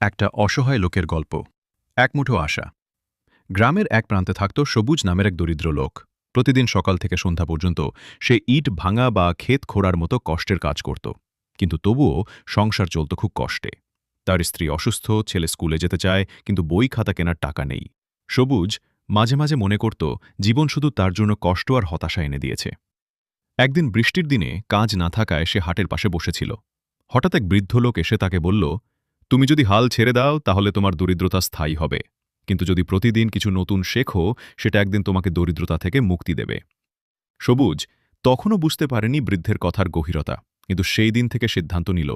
একটা অসহায় লোকের গল্প। এক মুঠো আশা। গ্রামের এক প্রান্তে থাকত সবুজ নামের এক দরিদ্র লোক। প্রতিদিন সকাল থেকে সন্ধ্যা পর্যন্ত সে ইট ভাঙা বা ক্ষেত খোঁড়ার মতো কষ্টের কাজ করত। কিন্তু তবুও সংসার চলত খুব কষ্টে। তার স্ত্রী অসুস্থ, ছেলে স্কুলে যেতে চায়, কিন্তু বই খাতা কেনার টাকা নেই। সবুজ মাঝে মাঝে মনে করত, জীবন শুধু তার জন্য কষ্ট আর হতাশা এনে দিয়েছে। একদিন বৃষ্টির দিনে কাজ না থাকায় সে হাটের পাশে বসেছিল। হঠাৎ এক বৃদ্ধ লোক এসে তাকে বলল তুমি যদি হাল ছেড়ে দাও, তাহলে তোমার দরিদ্রতা স্থায়ী হবে। কিন্তু যদি প্রতিদিন কিছু নতুন শেখো, সেটা একদিন তোমাকে দরিদ্রতা থেকে মুক্তি দেবে। সবুজ, তখনও বুঝতে পারেনি বৃদ্ধের কথার গভীরতা, কিন্তু সেই দিন থেকে সিদ্ধান্ত নিল,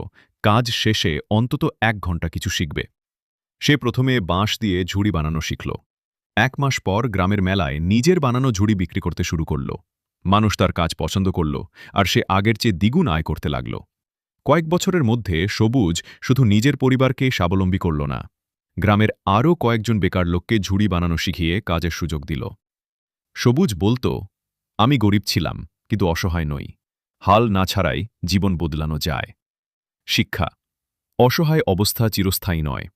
কাজ শেষে অন্তত এক ঘণ্টা কিছু শিখবে। সে প্রথমে বাঁশ দিয়ে ঝুড়ি বানানো শিখল। এক মাস পর গ্রামের মেলায় নিজের বানানো ঝুড়ি বিক্রি করতে শুরু করল। মানুষ তার কাজ পছন্দ করল, আর সে আগের চেয়ে দ্বিগুণ আয় করতে লাগল। কয়েক বছরের মধ্যে সবুজ শুধু নিজের পরিবারকে স্বাবলম্বী করল না, গ্রামের আরও কয়েকজন বেকার লোককে ঝুড়ি বানানো শিখিয়ে কাজের সুযোগ দিল। সবুজ বলতো, আমি গরিব ছিলাম, কিন্তু অসহায় নই। হাল না ছাড়াই জীবন বদলানো যায়। শিক্ষা, অসহায় অবস্থা চিরস্থায়ী নয়।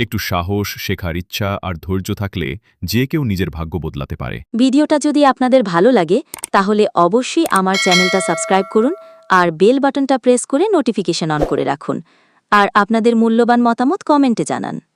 একটু সাহস, শেখার ইচ্ছা আর ধৈর্য থাকলে যে কেউ নিজের ভাগ্য বদলাতে পারে। ভিডিওটা যদি আপনাদের ভালো লাগে, তাহলে অবশ্যই আমার চ্যানেলটা সাবস্ক্রাইব করুন আর বেল বাটনটা প্রেস করে নোটিফিকেশন অন করে রাখুন। আর আপনাদের মূল্যবান মতামত কমেন্টে জানান।